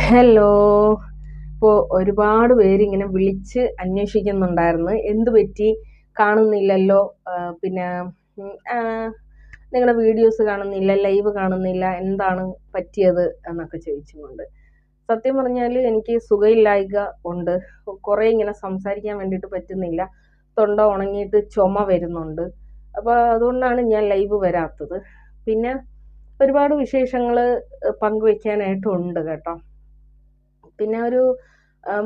Hello ഇപ്പോൾ ഒരുപാട് പേര് ഇങ്ങനെ വിളിച്ച് അന്വേഷിക്കുന്നുണ്ടായിരുന്നു. എന്ത് പറ്റി? കാണുന്നില്ലല്ലോ. പിന്നെ നിങ്ങളുടെ വീഡിയോസ് കാണുന്നില്ല ലൈവ് കാണുന്നില്ല. എന്താണ് പറ്റിയത് എന്നൊക്കെ ചോദിച്ചുകൊണ്ട്. സത്യം പറഞ്ഞാൽ എനിക്ക് സുഖമില്ലായ്ക ഉണ്ട്. കുറേ ഇങ്ങനെ സംസാരിക്കാൻ വേണ്ടിയിട്ട് പറ്റുന്നില്ല. തൊണ്ട ഉണങ്ങിയിട്ട് ചുമ വരുന്നുണ്ട്. അപ്പോൾ അതുകൊണ്ടാണ് ഞാൻ ലൈവ് വരാത്തത്. പിന്നെ ഒരുപാട് വിശേഷങ്ങൾ പങ്കുവെക്കാനായിട്ടുണ്ട് കേട്ടോ. പിന്നെ ഒരു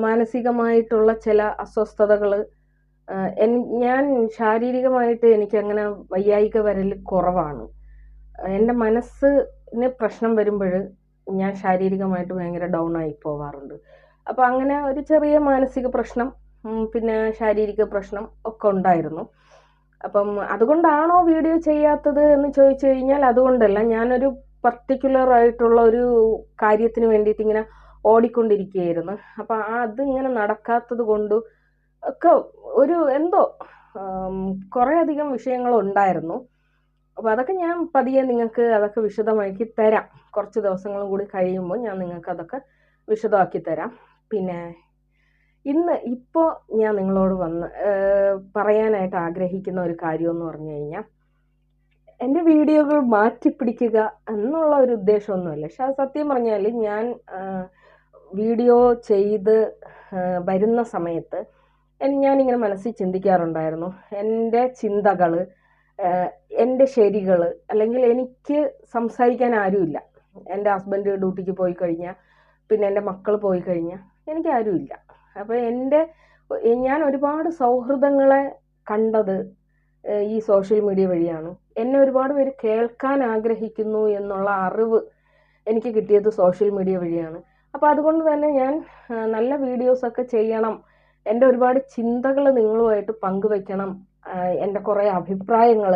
മാനസികമായിട്ടുള്ള ചില അസ്വസ്ഥതകൾ ഞാൻ ശാരീരികമായിട്ട് എനിക്കങ്ങനെ വയ്യായിക വരൽ കുറവാണ്. എന്റെ മനസ്സിന് പ്രശ്നം വരുമ്പോൾ ഞാൻ ശാരീരികമായിട്ട് ഭയങ്കര ഡൗൺ ആയി പോവാറുണ്ട്. അപ്പോൾ അങ്ങനെ ഒരു ചെറിയ മാനസിക പ്രശ്നം പിന്നെ ശാരീരിക പ്രശ്നം ഒക്കെ ഉണ്ടായിരുന്നു. അപ്പം അതുകൊണ്ടാണോ വീഡിയോ ചെയ്യാത്തത് എന്ന് ചോദിച്ചു കഴിഞ്ഞാൽ അതുകൊണ്ടല്ല. ഞാനൊരു പർട്ടിക്കുലർ ആയിട്ടുള്ള ഒരു കാര്യത്തിന് വേണ്ടിയിട്ട് ഇങ്ങനെ ഓടിക്കൊണ്ടിരിക്കുകയായിരുന്നു. അപ്പം അതിങ്ങനെ നടക്കാത്തത് കൊണ്ട് ഒക്കെ ഒരു എന്തോ കുറേ അധികം വിഷയങ്ങൾ ഉണ്ടായിരുന്നു അപ്പോൾ അതൊക്കെ ഞാൻ പതിയെ നിങ്ങൾക്ക് അതൊക്കെ വിശദമാക്കി തരാം. കുറച്ച് ദിവസങ്ങളും കൂടി കഴിയുമ്പോൾ ഞാൻ നിങ്ങൾക്ക് അതൊക്കെ വിശദമാക്കി തരാം. പിന്നെ ഇന്ന് ഇപ്പോൾ ഞാൻ നിങ്ങളോട് വന്ന് പറയാനായിട്ട് ആഗ്രഹിക്കുന്ന ഒരു കാര്യം എന്ന് പറഞ്ഞു കഴിഞ്ഞാൽ എന്റെ വീഡിയോകൾ മാറ്റിപ്പിടിക്കുക എന്നുള്ള ഒരു ഉദ്ദേശമൊന്നുമല്ല. പക്ഷെ അത് സത്യം പറഞ്ഞാൽ ഞാൻ വീഡിയോ ചെയ്ത് വരുന്ന സമയത്ത് ഞാനിങ്ങനെ മനസ്സിൽ ചിന്തിക്കാറുണ്ടായിരുന്നു. എന്റെ ചിന്തകൾ എന്റെ ശരികൾ അല്ലെങ്കിൽ എനിക്ക് സംസാരിക്കാൻ ആരുമില്ല. എന്റെ ഹസ്ബൻഡ് ഡ്യൂട്ടിക്ക് പോയി കഴിഞ്ഞാൽ പിന്നെ എന്റെ മക്കൾ പോയി കഴിഞ്ഞാൽ എനിക്ക് ആരുമില്ല. അപ്പോൾ എന്റെ ഞാൻ ഒരുപാട് സൗഹൃദങ്ങളെ കണ്ടത് ഈ സോഷ്യൽ മീഡിയ വഴിയാണ്. എന്നെ ഒരുപാട് പേര് കേൾക്കാൻ ആഗ്രഹിക്കുന്നു എന്നുള്ള അറിവ് എനിക്ക് കിട്ടിയത് സോഷ്യൽ മീഡിയ വഴിയാണ്. അപ്പോൾ അതുകൊണ്ട് തന്നെ ഞാൻ നല്ല വീഡിയോസൊക്കെ ചെയ്യണം. എന്റെ ഒരുപാട് ചിന്തകൾ നിങ്ങളുമായിട്ട് പങ്കുവെക്കണം. എന്റെ കുറേ അഭിപ്രായങ്ങൾ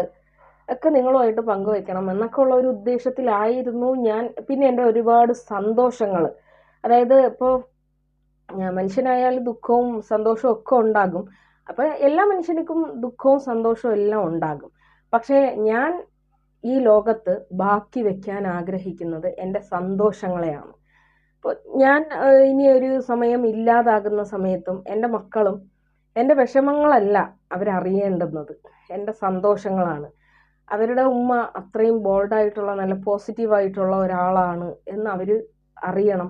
ഒക്കെ നിങ്ങളുമായിട്ട് പങ്കുവെക്കണം എന്നൊക്കെ ഉള്ള ഒരു ഉദ്ദേശത്തിലായിരുന്നു ഞാൻ. പിന്നെ എന്റെ ഒരുപാട് സന്തോഷങ്ങൾ അതായത് ഇപ്പോൾ മനുഷ്യനായാൽ ദുഃഖവും സന്തോഷവും ഒക്കെ ഉണ്ടാകും. അപ്പോൾ എല്ലാ മനുഷ്യനിക്കും ദുഃഖവും സന്തോഷവും എല്ലാം ഉണ്ടാകും. പക്ഷേ ഞാൻ ഈ ലോകത്ത് ബാക്കി വെക്കാൻ ആഗ്രഹിക്കുന്നത് എന്റെ സന്തോഷങ്ങളെയാണ്. ഇപ്പോൾ ഞാൻ ഇനി ഒരു സമയം ഇല്ലാതാകുന്ന സമയത്തും എന്റെ മക്കളും എന്റെ വിഷമങ്ങളല്ല അവരറിയേണ്ടുന്നത്. എന്റെ സന്തോഷങ്ങളാണ്. അവരുടെ ഉമ്മ അത്രയും ബോൾഡായിട്ടുള്ള നല്ല പോസിറ്റീവായിട്ടുള്ള ഒരാളാണ് എന്ന് അവർ അറിയണം.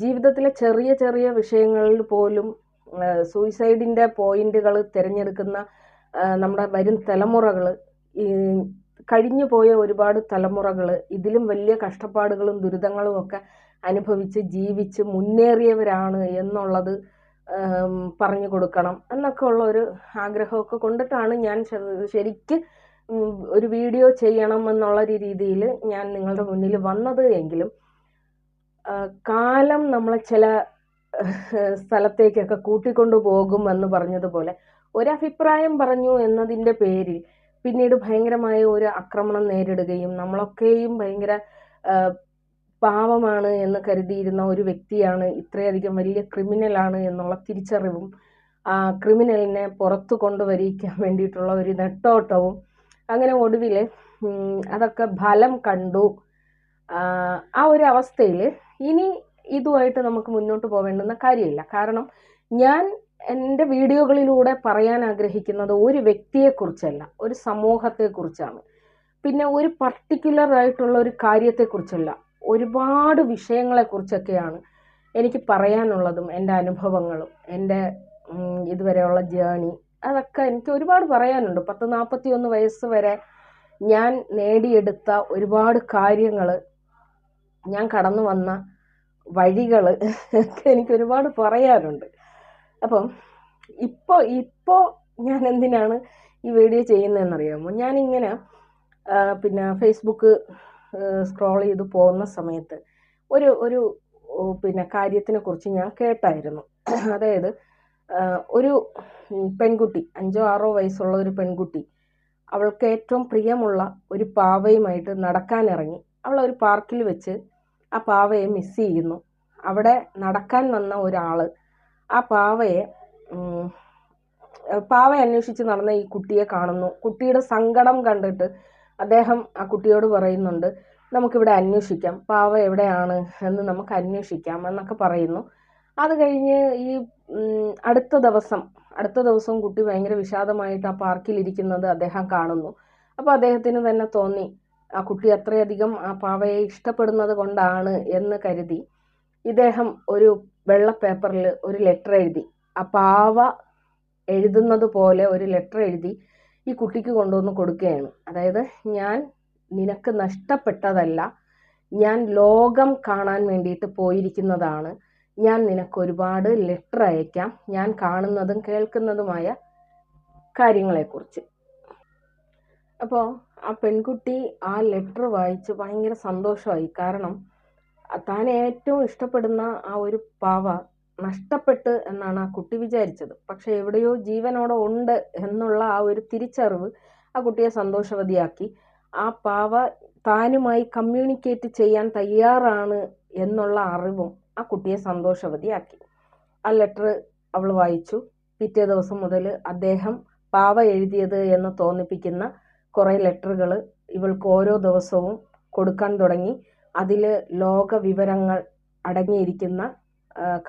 ജീവിതത്തിലെ ചെറിയ ചെറിയ വിഷയങ്ങളിൽ പോലും സൂയിസൈഡിന്റെ പോയിന്റുകൾ തിരഞ്ഞെടുക്കുന്ന നമ്മുടെ വരും തലമുറകൾ ഈ കഴിഞ്ഞു പോയ ഒരുപാട് തലമുറകൾ ഇതിലും വലിയ കഷ്ടപ്പാടുകളും ദുരിതങ്ങളും ഒക്കെ അനുഭവിച്ച് ജീവിച്ച് മുന്നേറിയവരാണ് എന്നുള്ളത് പറഞ്ഞു കൊടുക്കണം എന്നൊക്കെ ഉള്ള ഒരു ആഗ്രഹമൊക്കെ കൊണ്ടിട്ടാണ് ഞാൻ ശരിക്ക് ഒരു വീഡിയോ ചെയ്യണം എന്നുള്ള ഒരു രീതിയിൽ ഞാൻ നിങ്ങളുടെ മുന്നിൽ വന്നത് എങ്കിലും കാലം നമ്മളെ ചില സ്ഥലത്തേക്കൊക്കെ കൂട്ടിക്കൊണ്ടു പോകും എന്ന് പറഞ്ഞതുപോലെ ഒരഭിപ്രായം പറഞ്ഞു എന്നതിന്റെ പേരിൽ പിന്നീട് ഭയങ്കരമായ ഒരു ആക്രമണം നേരിടുകയും നമ്മളൊക്കെയും ഭയങ്കര പാവമാണ് എന്ന് കരുതിയിരുന്ന ഒരു വ്യക്തിയാണ് ഇത്രയധികം വലിയ ക്രിമിനലാണ് എന്നുള്ള തിരിച്ചറിവും ആ ക്രിമിനലിനെ പുറത്തു കൊണ്ടുവരിക്കാൻ വേണ്ടിയിട്ടുള്ള ഒരു നെട്ടോട്ടവും അങ്ങനെ ഒടുവിൽ അതൊക്കെ ഫലം കണ്ടു. ആ, ഒരു അവസ്ഥയിൽ ഇനി ഇതുമായിട്ട് നമുക്ക് മുന്നോട്ട് പോകേണ്ടുന്ന കാര്യമില്ല. കാരണം ഞാൻ എന്റെ വീഡിയോകളിലൂടെ പറയാൻ ആഗ്രഹിക്കുന്നത് ഒരു വ്യക്തിയെക്കുറിച്ചല്ല ഒരു സമൂഹത്തെക്കുറിച്ചാണ്. പിന്നെ ഒരു പർട്ടിക്കുലർ ആയിട്ടുള്ള ഒരു കാര്യത്തെക്കുറിച്ചല്ല. ഒരുപാട് വിഷയങ്ങളെക്കുറിച്ചൊക്കെയാണ് എനിക്ക് പറയാനുള്ളതും എന്റെ അനുഭവങ്ങളും എന്റെ ഇതുവരെയുള്ള ജേണി അതൊക്കെ എനിക്ക് ഒരുപാട് പറയാനുണ്ട്. പത്ത് നാൽപ്പത്തി ഒന്ന് വയസ്സ് വരെ ഞാൻ നേടിയെടുത്ത ഒരുപാട് കാര്യങ്ങൾ ഞാൻ കടന്നു വന്ന വഴികൾ ഒക്കെ എനിക്ക് ഒരുപാട് പറയാനുണ്ട്. അപ്പം ഇപ്പോൾ ഇപ്പോൾ ഞാൻ എന്തിനാണ് ഈ വീഡിയോ ചെയ്യുന്നതെന്നറിയാമോ? ഞാനിങ്ങനെ പിന്നെ ഫേസ്ബുക്ക് സ്ക്രോൾ ചെയ്ത് പോകുന്ന സമയത്ത് ഒരു ഒരു പിന്നെ കാര്യത്തിനെ കുറിച്ച് ഞാൻ കേട്ടായിരുന്നു. അതായത് ഒരു പെൺകുട്ടി അഞ്ചോ ആറോ വയസ്സുള്ള ഒരു പെൺകുട്ടി അവൾക്ക് ഏറ്റവും പ്രിയമുള്ള ഒരു പാവയുമായിട്ട് നടക്കാനിറങ്ങി. അവൾ ഒരു പാർക്കിൽ വെച്ച് ആ പാവയെ മിസ് ചെയ്യുന്നു. അവിടെ നടക്കാൻ വന്ന ഒരാൾ ആ പാവയെ പാവ അന്വേഷിച്ച് നടന്ന ഈ കുട്ടിയെ കാണുന്നു. കുട്ടിയുടെ സങ്കടം കണ്ടിട്ട് അദ്ദേഹം ആ കുട്ടിയോട് പറയുന്നുണ്ട് നമുക്കിവിടെ അന്വേഷിക്കാം. പാവ എവിടെയാണ് എന്ന് നമുക്ക് അന്വേഷിക്കാം എന്നൊക്കെ പറയുന്നു. അത് കഴിഞ്ഞ് ഈ അടുത്ത ദിവസം അടുത്ത ദിവസം കുട്ടി ഭയങ്കര വിഷാദമായിട്ട് ആ പാർക്കിൽ ഇരിക്കുന്നത് അദ്ദേഹം കാണുന്നു. അപ്പോൾ അദ്ദേഹത്തിന് തന്നെ തോന്നി ആ കുട്ടി അത്രയധികം ആ പാവയെ ഇഷ്ടപ്പെടുന്നത് കൊണ്ടാണ് എന്ന് കരുതി ഇദ്ദേഹം ഒരു വെള്ള പേപ്പറിൽ ഒരു ലെറ്റർ എഴുതി ആ പാവ എഴുതുന്നത് പോലെ ഒരു ലെറ്റർ എഴുതി ഈ കുട്ടിക്ക് കൊണ്ടുവന്ന് കൊടുക്കുകയാണ്. അതായത് ഞാൻ നിനക്ക് നഷ്ടപ്പെട്ടതല്ല ഞാൻ ലോകം കാണാൻ വേണ്ടിയിട്ട് പോയിരിക്കുന്നതാണ്. ഞാൻ നിനക്ക് ഒരുപാട് ലെറ്റർ അയക്കാം. ഞാൻ കാണുന്നതും കേൾക്കുന്നതുമായ കാര്യങ്ങളെക്കുറിച്ച്. അപ്പോൾ ആ പെൺകുട്ടി ആ ലെറ്റർ വായിച്ച് ഭയങ്കര സന്തോഷമായി. കാരണം താൻ ഏറ്റവും ഇഷ്ടപ്പെടുന്ന ആ ഒരു പാവ നഷ്ടപ്പെട്ട് എന്നാണ് ആ കുട്ടി വിചാരിച്ചത്. പക്ഷെ എവിടെയോ ജീവനോടെ ഉണ്ട് എന്നുള്ള ആ ഒരു തിരിച്ചറിവ് ആ കുട്ടിയെ സന്തോഷവതിയാക്കി. ആ പാവ താനുമായി കമ്മ്യൂണിക്കേറ്റ് ചെയ്യാൻ തയ്യാറാണ് എന്നുള്ള അറിവും ആ കുട്ടിയെ സന്തോഷവതിയാക്കി. ആ ലെറ്റർ അവൾ വായിച്ചു. പിറ്റേ ദിവസം മുതൽ അദ്ദേഹം പാവ എഴുതിയത് എന്ന് തോന്നിപ്പിക്കുന്ന കുറേ ലെറ്ററുകൾ ഇവൾക്ക് ഓരോ ദിവസവും കൊടുക്കാൻ തുടങ്ങി. അതിൽ ലോക വിവരങ്ങൾ അടങ്ങിയിരിക്കുന്ന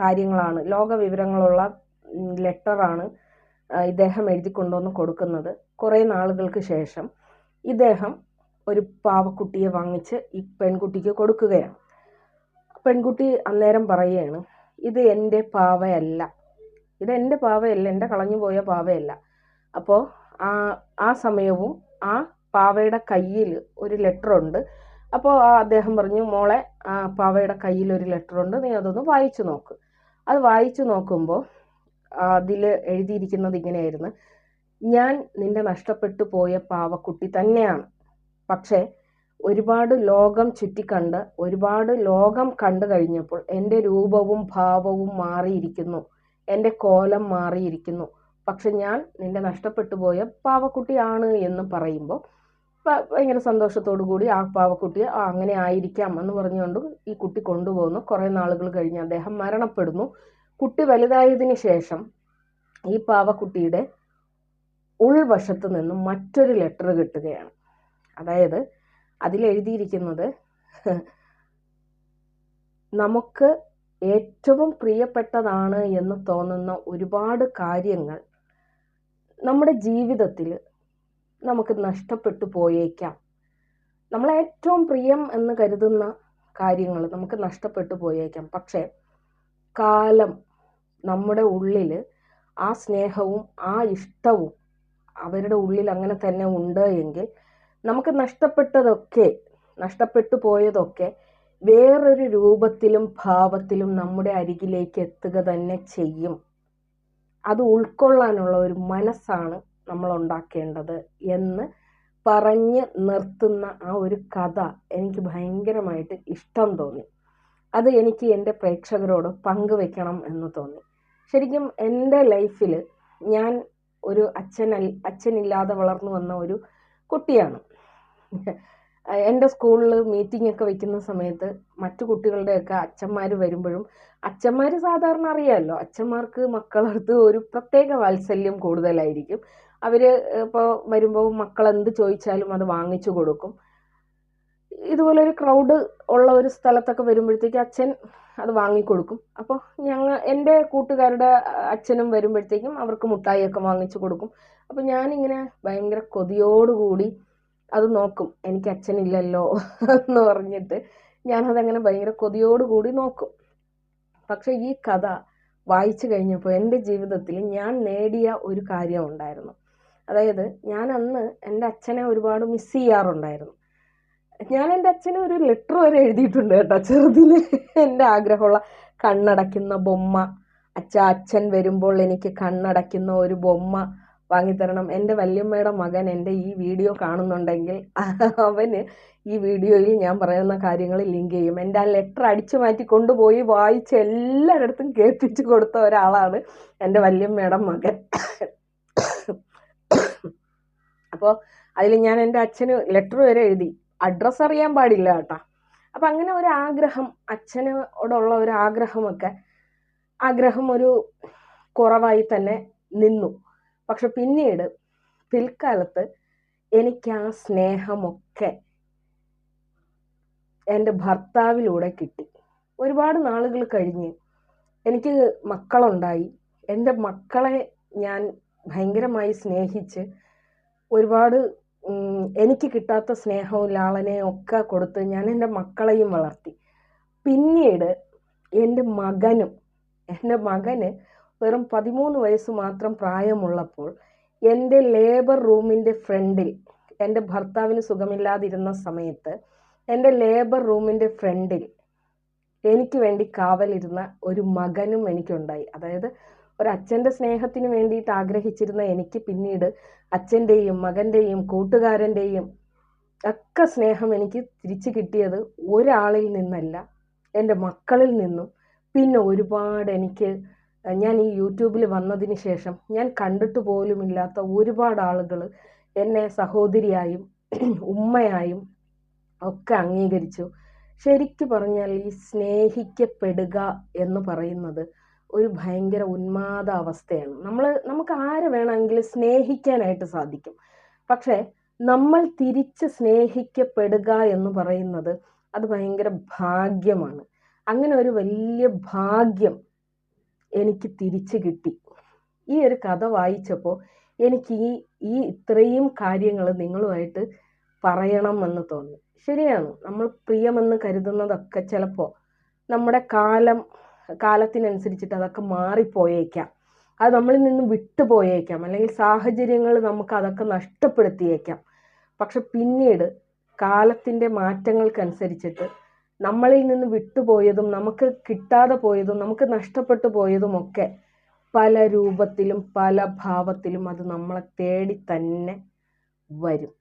കാര്യങ്ങളാണ്. ലോക വിവരങ്ങളുള്ള ലെറ്ററാണ് ഇദ്ദേഹം എഴുതി കൊണ്ടുവന്ന് കൊടുക്കുന്നത് കുറേ നാളുകൾക്ക് ശേഷം. ഇദ്ദേഹം ഒരു പാവക്കുട്ടിയെ വാങ്ങിച്ച് ഈ പെൺകുട്ടിക്ക് കൊടുക്കുകയാണ്. പെൺകുട്ടി അന്നേരം പറയുകയാണ് ഇത് എന്റെ പാവയല്ല. ഇത് എന്റെ പാവയല്ല. എന്റെ കളഞ്ഞുപോയ പാവയല്ല. അപ്പോൾ ആ ആ സമയവും ആ പാവയുടെ കയ്യിൽ ഒരു ലെറ്റർ ഉണ്ട് അപ്പോൾ അദ്ദേഹം പറഞ്ഞു മോളെ പാവയുടെ കയ്യിൽ ഒരു ലെറ്റർ ഉണ്ട് നീ അതൊന്ന് വായിച്ചു നോക്ക്. അത് വായിച്ചു നോക്കുമ്പോൾ അതിൽ എഴുതിയിരിക്കുന്നത് ഇങ്ങനെയായിരുന്നു ഞാൻ നിന്റെ നഷ്ടപ്പെട്ടു പോയ പാവക്കുട്ടി തന്നെയാണ്. പക്ഷേ ഒരുപാട് ലോകം ചുറ്റിക്കണ്ട് ഒരുപാട് ലോകം കണ്ടു കഴിഞ്ഞപ്പോൾ എന്റെ രൂപവും ഭാവവും മാറിയിരിക്കുന്നു എന്റെ കോലം മാറിയിരിക്കുന്നു. പക്ഷെ ഞാൻ നിന്റെ നഷ്ടപ്പെട്ടു പോയ പാവക്കുട്ടിയാണ് എന്ന് പറയുമ്പോൾ ഭയങ്കര സന്തോഷത്തോടു കൂടി ആ പാവക്കുട്ടിയെ ആ അങ്ങനെ ആയിരിക്കാം എന്ന് പറഞ്ഞുകൊണ്ട് ഈ കുട്ടി കൊണ്ടുപോകുന്നു. കുറേ നാളുകൾ കഴിഞ്ഞ് അദ്ദേഹം മരണപ്പെടുന്നു. കുട്ടി വലുതായതിനു ശേഷം ഈ പാവക്കുട്ടിയുടെ ഉൾവശത്ത് നിന്നും മറ്റൊരു ലെറ്റർ കിട്ടുകയാണ്. അതായത് അതിലെഴുതിയിരിക്കുന്നത് നമുക്ക് ഏറ്റവും പ്രിയപ്പെട്ടതാണ് എന്ന് തോന്നുന്ന ഒരുപാട് കാര്യങ്ങൾ നമ്മുടെ ജീവിതത്തിൽ നമുക്ക് നഷ്ടപ്പെട്ടു പോയേക്കാം. നമ്മൾ ഏറ്റവും പ്രിയം എന്ന് കരുതുന്ന കാര്യങ്ങൾ നമുക്ക് നഷ്ടപ്പെട്ടു പോയേക്കാം. പക്ഷേ കാലം നമ്മുടെ ഉള്ളിൽ ആ സ്നേഹവും ആ ഇഷ്ടവും അവരുടെ ഉള്ളിൽ അങ്ങനെ തന്നെ ഉണ്ട് എങ്കിൽ നമുക്ക് നഷ്ടപ്പെട്ടതൊക്കെ നഷ്ടപ്പെട്ടു പോയതൊക്കെ വേറൊരു രൂപത്തിലും ഭാവത്തിലും നമ്മുടെ അരികിലേക്ക് എത്തുക തന്നെ ചെയ്യും. അത് ഉൾക്കൊള്ളാനുള്ള ഒരു മനസ്സാണ് നമ്മൾ ഉണ്ടാക്കേണ്ടത് എന്ന് പറഞ്ഞ് നിർത്തുന്ന ആ ഒരു കഥ എനിക്ക് ഭയങ്കരമായിട്ട് ഇഷ്ടം തോന്നി. അത് എനിക്ക് എന്റെ പ്രേക്ഷകരോട് പങ്കുവെക്കണം എന്ന് തോന്നി. ശരിക്കും എന്റെ ലൈഫിൽ ഞാൻ ഒരു അച്ഛനൽ അച്ഛനില്ലാതെ വളർന്നു വന്ന ഒരു കുട്ടിയാണ്. എന്റെ സ്കൂളിൽ മീറ്റിംഗ് ഒക്കെ വെക്കുന്ന സമയത്ത് മറ്റു കുട്ടികളുടെയൊക്കെ അച്ഛന്മാർ വരുമ്പോഴും അച്ഛന്മാർ സാധാരണ അറിയാമല്ലോ അച്ഛന്മാർക്ക് മക്കളടുത്ത് ഒരു പ്രത്യേക വാത്സല്യം കൂടുതലായിരിക്കും. അവർ ഇപ്പോൾ വരുമ്പോൾ മക്കൾ എന്ത് ചോദിച്ചാലും അത് വാങ്ങിച്ചു കൊടുക്കും. ഇതുപോലെ ഒരു ക്രൗഡ് ഉള്ള ഒരു സ്ഥലത്തൊക്കെ വരുമ്പോഴത്തേക്ക് അച്ഛൻ അത് വാങ്ങിക്കൊടുക്കും. അപ്പോൾ ഞങ്ങൾ എന്റെ കൂട്ടുകാരുടെ അച്ഛനും വരുമ്പോഴത്തേക്കും അവർക്ക് മുട്ടായിയൊക്കെ വാങ്ങിച്ചു കൊടുക്കും. അപ്പോൾ ഞാനിങ്ങനെ ഭയങ്കര കൊതിയോടുകൂടി അത് നോക്കും. എനിക്ക് അച്ഛനില്ലല്ലോ എന്ന് പറഞ്ഞിട്ട് ഞാനതങ്ങനെ ഭയങ്കര കൊതിയോടുകൂടി നോക്കും. പക്ഷെ ഈ കഥ വായിച്ചു കഴിഞ്ഞപ്പോൾ എന്റെ ജീവിതത്തിൽ ഞാൻ നേടിയ ഒരു കാര്യം ഉണ്ടായിരുന്നു. അതായത് ഞാൻ അന്ന് എന്റെ അച്ഛനെ ഒരുപാട് മിസ് ചെയ്യാറുണ്ടായിരുന്നു. ഞാൻ എന്റെ അച്ഛന് ഒരു ലെറ്റർ വരെ എഴുതിയിട്ടുണ്ട് കേട്ടോ ചെറുതിൽ എന്റെ ആഗ്രഹമുള്ള കണ്ണടയ്ക്കുന്ന ബൊമ്മ. അച്ഛ അച്ഛൻ വരുമ്പോൾ എനിക്ക് കണ്ണടയ്ക്കുന്ന ഒരു ബൊമ്മ. വാങ്ങിത്തരണം. എന്റെ വല്യമ്മയുടെ മകൻ എന്റെ ഈ വീഡിയോ കാണുന്നുണ്ടെങ്കിൽ അവന് ഈ വീഡിയോയിൽ ഞാൻ പറയുന്ന കാര്യങ്ങൾ ലിങ്ക് ചെയ്യും. എന്റെ ആ ലെറ്റർ അടിച്ചു മാറ്റി കൊണ്ടുപോയി വായിച്ച് എല്ലായിടത്തും കേൾപ്പിച്ചു കൊടുത്ത ഒരാളാണ് എന്റെ വല്യമ്മയുടെ മകൻ. അപ്പോൾ അതിൽ ഞാൻ എന്റെ അച്ഛന് ലെറ്റർ വരെ എഴുതി. അഡ്രസ്സ് അറിയാൻ പാടില്ല കേട്ടോ. അപ്പം അങ്ങനെ ഒരു ആഗ്രഹം അച്ഛനോടുള്ള ഒരു ആഗ്രഹമൊക്കെ ആഗ്രഹം ഒരു കുറവായി തന്നെ നിന്നു. പക്ഷെ പിന്നീട് പിൽക്കാലത്ത് എനിക്ക് ആ സ്നേഹമൊക്കെ എന്റെ ഭർത്താവിലൂടെ കിട്ടി. ഒരുപാട് നാളുകൾ കഴിഞ്ഞ് എനിക്ക് മക്കളുണ്ടായി. എന്റെ മക്കളെ ഞാൻ ഭയങ്കരമായി സ്നേഹിച്ച് ഒരുപാട് എനിക്ക് കിട്ടാത്ത സ്നേഹവും ലാളനയും ഒക്കെ കൊടുത്ത് ഞാൻ എന്റെ മക്കളെയും വളർത്തി. പിന്നീട് എന്റെ മകനും എന്റെ മകന് വെറും പതിമൂന്ന് വയസ്സ് മാത്രം പ്രായമുള്ളപ്പോൾ എന്റെ ലേബർ റൂമിന്റെ ഫ്രണ്ടിൽ എന്റെ ഭർത്താവിന് സുഖമില്ലാതിരുന്ന സമയത്ത് എന്റെ ലേബർ റൂമിന്റെ ഫ്രണ്ടിൽ എനിക്ക് വേണ്ടി കാവലിരുന്ന ഒരു മകനും എനിക്കുണ്ടായി. അതായത് ഒരു അച്ഛന്റെ സ്നേഹത്തിന് വേണ്ടിയിട്ട് ആഗ്രഹിച്ചിരുന്ന എനിക്ക് പിന്നീട് അച്ഛന്റെയും മകന്റെയും കൂട്ടുകാരന്റെയും ഒക്കെ സ്നേഹം എനിക്ക് തിരിച്ചു കിട്ടിയത് ഒരാളിൽ നിന്നല്ല എന്റെ മക്കളിൽ നിന്നും. പിന്നെ ഒരുപാട് എനിക്ക് ഞാൻ ഈ യൂട്യൂബിൽ വന്നതിന് ശേഷം ഞാൻ കണ്ടിട്ട് പോലുമില്ലാത്ത ഒരുപാട് ആളുകൾ എന്നെ സഹോദരിയായും ഉമ്മയായും ഒക്കെ അംഗീകരിച്ചു. ശരിക്കു പറഞ്ഞാൽ ഈ സ്നേഹിക്കപ്പെടുക എന്ന് പറയുന്നത് ഒരു ഭയങ്കര ഉന്മാദ അവസ്ഥയാണ്. നമ്മൾ നമുക്ക് ആരെ വേണമെങ്കിലും സ്നേഹിക്കാനായിട്ട് സാധിക്കും. പക്ഷേ നമ്മൾ തിരിച്ച് സ്നേഹിക്കപ്പെടുക എന്ന് പറയുന്നത് അത് ഭയങ്കര ഭാഗ്യമാണ്. അങ്ങനെ ഒരു വലിയ ഭാഗ്യം എനിക്ക് തിരിച്ചു കിട്ടി. ഈ ഒരു കഥ വായിച്ചപ്പോൾ എനിക്ക് ഈ ഈ ഇത്രയും കാര്യങ്ങൾ നിങ്ങളുമായിട്ട് പറയണമെന്ന് തോന്നി. ശരിയാണ് നമ്മൾ പ്രിയമെന്ന് കരുതുന്നതൊക്കെ ചിലപ്പോൾ നമ്മുടെ കാലം കാലത്തിനനുസരിച്ചിട്ട് അതൊക്കെ മാറിപ്പോയേക്കാം. അത് നമ്മളിൽ നിന്ന് വിട്ടുപോയേക്കാം. അല്ലെങ്കിൽ സാഹചര്യങ്ങൾ നമുക്ക് അതൊക്കെ നഷ്ടപ്പെടുത്തിയേക്കാം. പക്ഷെ പിന്നീട് കാലത്തിന്റെ മാറ്റങ്ങൾക്കനുസരിച്ചിട്ട് നമ്മളിൽ നിന്ന് വിട്ടുപോയതും നമുക്ക് കിട്ടാതെ പോയതും നമുക്ക് നഷ്ടപ്പെട്ടു പോയതുമൊക്കെ പല രൂപത്തിലും പല ഭാവത്തിലും അത് നമ്മളെ തേടി തന്നെ വരും.